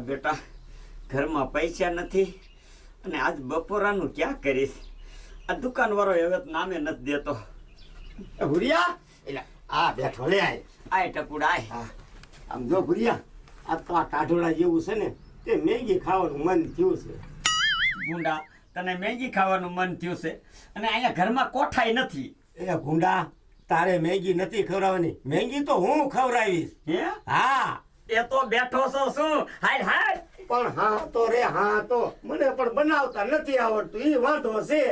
બેટા ઘરમાં પૈસા નથી અને આજ બપોરાનું ક્યાં કરીશ? આ દુકાનવાળો હવે નામે નથી દેતો. એ એટલે આ બેઠો લે આય. આય ટપુડા આય. આમ જો ભુરિયા આ તો આ ટાઢોળા જેવું છે ને તે મેગી ખાવાનું મન થયું છે. ગુંડા તને મેગી ખાવાનું મન થયું છે? અને અહીંયા ઘરમાં કોઠાઈ નથી. એ ગુંડા તારે મેગી નથી ખવડાવવાની. મેગી તો હું ખવડાવીશ. હે? હા. એ તો બેઠો છો શું? હાય હાય. પણ હા તો રે હા તો. મને પણ બનાવતા નથી આવડતું એ વાંધો છે.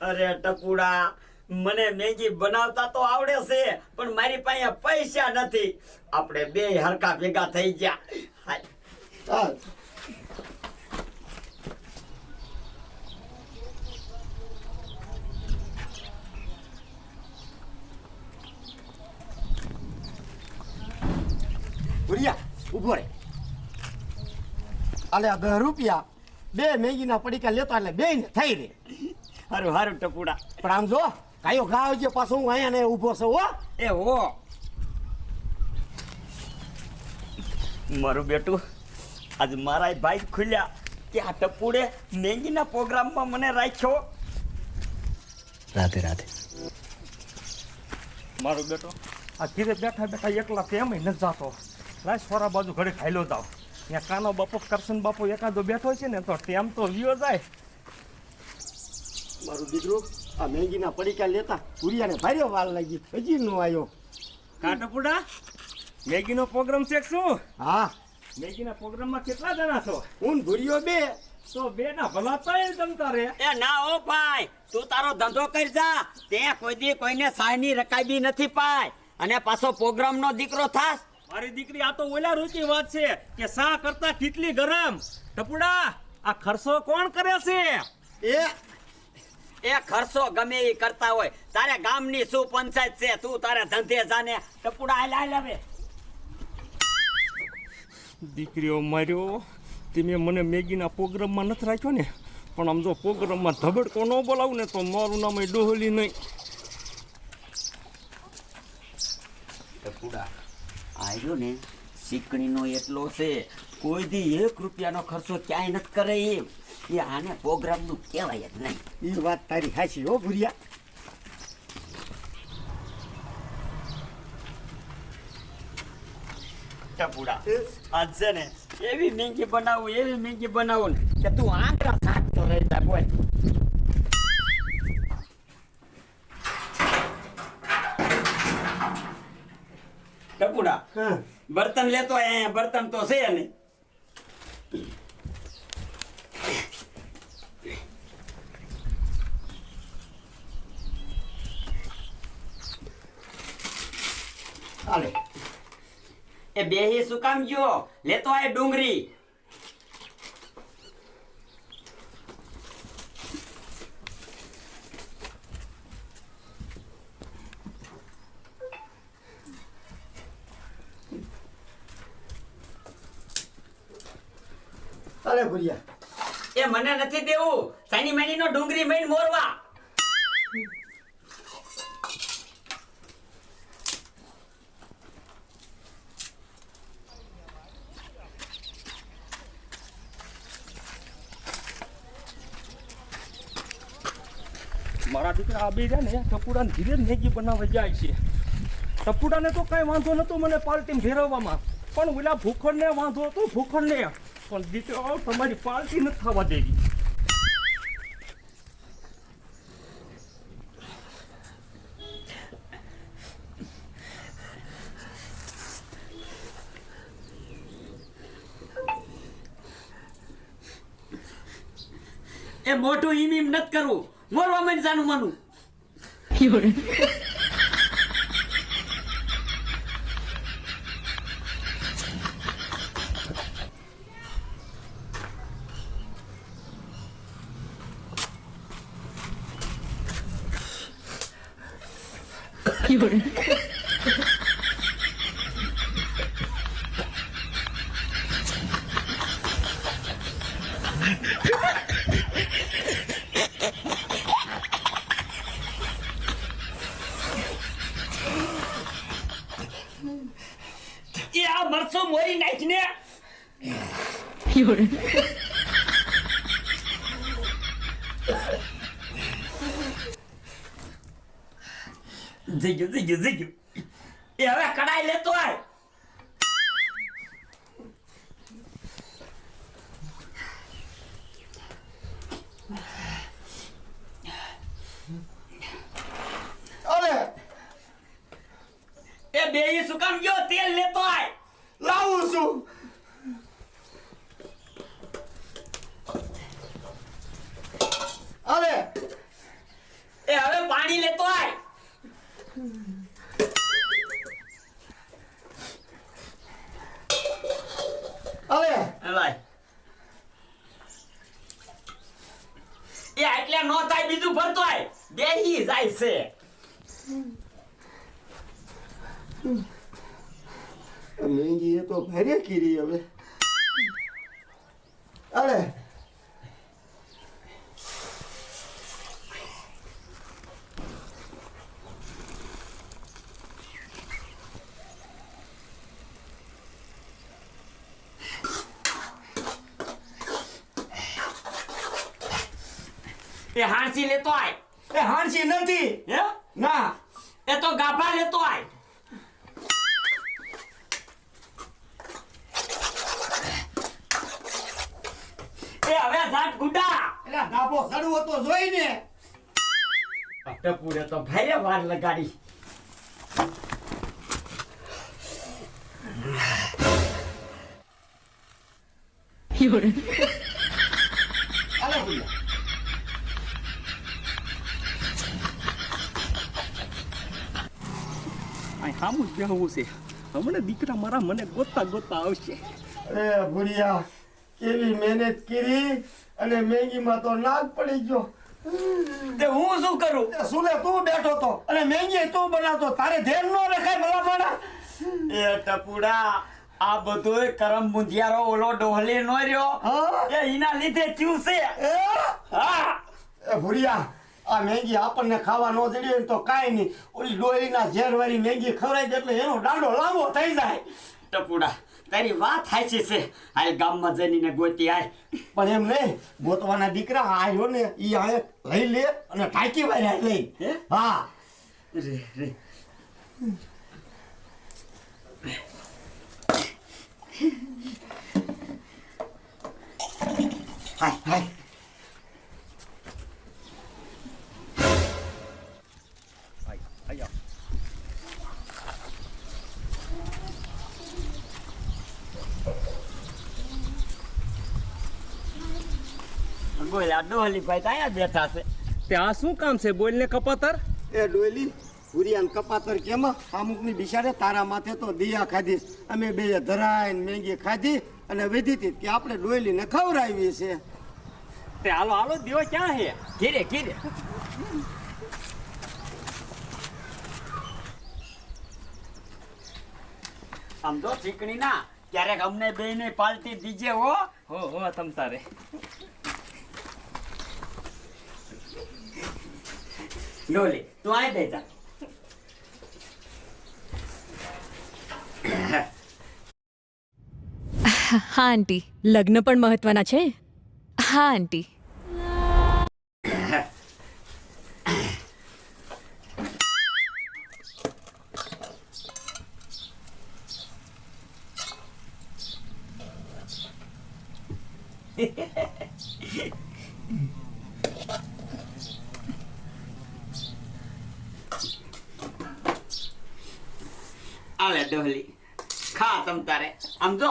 અરે ટકુડા મને મેગી બનાવતા તો આવડે છે પણ મારી પાસે પૈસા નથી. આપણે બે હરકા ભેગા થઈ ગયા. હાય. ચાલ. ભુરિયા ઊભો રે. અલે આ દસ રૂપિયા બે મેગીના પડીકા લેતા એટલે બે ને થઈ રે. હારું હારું ટપુડા પણ આમ જો કાયો ગાવ છે પાછો હું અહીંયા ને ઊભો છું હો. એ હો. મારું બેટું આજ મારા ભાઈ ખુલ્યા કે આ ટપુડે મેગીના પ્રોગ્રામમાં મને રાખ્યો. રાધે રાધે. મારો બેટો આ ઘીરે બેઠા બેઠા એકલા કેમ નથી જાતો? લાય ફોરા બાજુ ઘડી ખાઈલો જાવ ત્યાં કાનો બાપો કરશન બાપો એકાદો બેઠો છે ને તો ટેમ તો વિયો જાય. મારું દીકરો આ મેગીના પડીકા લેતા ભુરિયાને ભાર્યો વાલ લાગી. હજી નો આવ્યો. કાટપુડા મેગીનો પ્રોગ્રામ છે શું? હા. મેગીના પ્રોગ્રામમાં કેટલા જણા છો? હું ભૂર્યો બે. તો બે ના ભલા થાય જમતા રે એ ના ઓ ભાઈ તું તારો ધંધો કરી જા. તે કોઈ દી કોઈને સાયની રકાબી નથી પાય. અને પાછો પ્રોગ્રામનો દીકરો થાસ મારી દીકરી આ તો ઓલા રૂચી વાત છે કે સા કરતા કેટલી ગરમ? ટપુડા આ ખર્ચો કોણ કરે છે? એ એ ખર્ચો ગમે એ કરતા હોય. તારે ગામની શું પંચાયત છે તું તારે ધંધે જાને. ટપુડા હાલ હાલ હવે. દીકરીઓ માર્યો તમે મને મેગીના પ્રોગ્રામમાં નથી રાખ્યો ને? પણ આમ જો પ્રોગ્રામમાં ધબડકો ન બોલાવું ને તો મારું નામ એ ડોહલી નહીં. ટપુડા આયો ને શીકણીનો એટલો છે કોઈ દી એક રૂપિયાનો ખર્ચો ક્યાંય નથી કરે એમ. એ આને પ્રોગ્રામનું કહેવાય જ નહીં. એ વાત તારી હાચી હો ભુરિયા. ટપુડા આજ છે ને એવી મેંગી બનાવું એવી મેંગી બનાવું ને કે તું આંકડા સાચતો રહેતા બોલ ટપુડા હા બર્તન લેતો આય અહીંયા બર્તન તો છે ને એ બેહી શું કામ ગયો? લેતો આ ડુંગળી એ મને નથી દેવું. સાની માની નો ડુંગરી મહીન મોરવા. મારા દીકરા આ બે ને ટપુડાને ધીરે જ મેગી બનાવવા જાય છે. ટપુડાને તો કઈ વાંધો નતો મને પાર્ટી ફેરવવામાં પણ ઓલા ભૂખણને વાંધો હતો ભૂખણને. પણ દીકરા તમારી પાર્ટી નથી થવા દેવી. એ મોટું ઈમ ઈમ નથી કરવું. મોરવા મને. જાનું માનું એ આ મરચો મોરી નાખ ને જઈ ગયું જઈ ગયું જઈ ગયું એ હવે કડાઈ લેતો આય અરે એ બે ઈ શું કામ ગયો તેલ લેતો આય લાવું છું અરે એ હવે પાણી લેતો આય અરે એ લાય એ એટલે નો થાય બીજું ભરતો આય. બેહી જાય છે. મહેંગી એ તો ભારે કીરી હવે. અરે એ હાંસી લેતો આય એ હાણસી નથી. હે? ના. એ તો ગાભા લેતો આય. એ હવે ઝાટ ગુડા. એટલે ગાભો સડવો તો જોઈ ને. ટપુરે તો ભારે વાર લગાડી. અલે સામું જ બેહવું છે. હમણાં દીકરા મારા મને ગોતતા ગોતતા આવશે. અરે ભુરિયા કેવી મહેનત કરી અને મેગીમાં તો નાક પડી ગયો. તે હું શું કરું? સુલે તું બેઠો તો. અને મહેંગી તું બનાવતો. તારે ધ્યાન ન રખાય ભલા માણા. એ ટપુડા આ બધું કરમ મુંધિયારો ઓલો ડોહલી નો રહ્યો. એ એના લીધે થયું છે. હા. એ ભૂરિયા આ મેંગી આપણને ખાવા ન જડી હોય તો કાંઈ નહીં. ઓલી ડોયરીના ઝેરવાળી મેંગી ખવડાય દે એટલે એનો દાંડો લાંબો થઈ જાય. ટપુડા તારી વાત સાચી છે. આ ગામમાં જઈને ગોતી આય. પણ એમ નહીં ગોતવાના દીકરા આવ્યો ને એ આ લઈ લે અને ટાંકી વાળ્યા લઈ. હે? હા. રે રે. હાય હાય. આ તો અહીંયા બેઠા છે. ત્યાં શું કામ છે? બોલને કપાતર? એ ડોયલી ભૂરિયાન કપાતર કેમાં? અમુકની બિચારે તારા માથે તો દિયા ખાધી. અમે બે ધરાઈને મેંગી ખાધી અને વેધી હતી કે આપણે ડોયલીને ખવડાવી છે તે હાલો હાલો દીવો ક્યાં છે કીરે કીરે સમજો ચીકણી ના ક્યારેક અમને બે ને પાલટી દીજે હો. હો હો તમ તારે. ડોલી તું આય દે જા હા આંટી. લગ્ન પણ મહત્વના છે? હા આંટી. આલે ડોહલી. ખા તમ તારે. આમ જો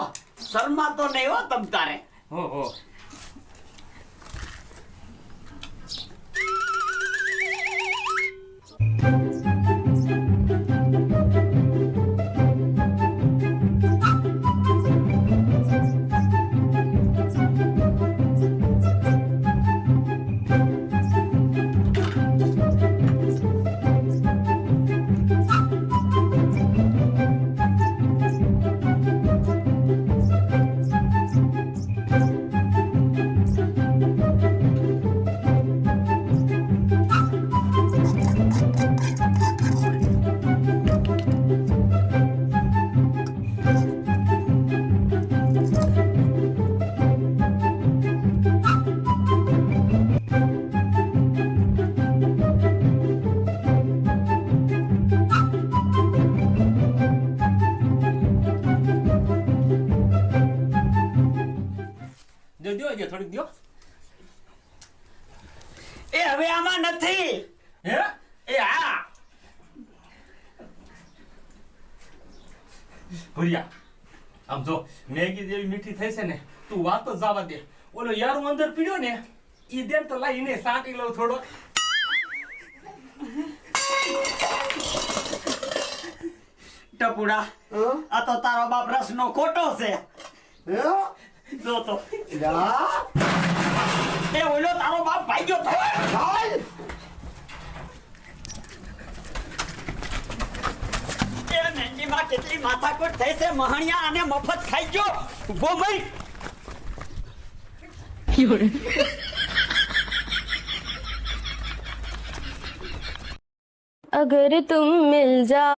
શર્મા તો નહીં હો તમ તારે. હો હો. દો હજી થોડીક દો. એ હવે આમાં નથી. હે? એ હા ભૂરિયા આમ જો મેગી જેવી મીઠી થઈ છે ને તું વાત જ જવા દે. ઓલો યારું અંદર પીડ્યો ને ઈ દેન તો લાઈ એને સાટી લઉં થોડો ટપુડા આ તો તારો બાપ રસનો ખોટો છે. હે? જો તો. એ ઓલો તારો બાપ ભાગ્યો તો. હાલમાં કેટલી માથાકૂટ થઈ છે મહાણિયા અને મફત ખાઈ ગયો. ઊભો મય અગર તુમ મિલ જાઓ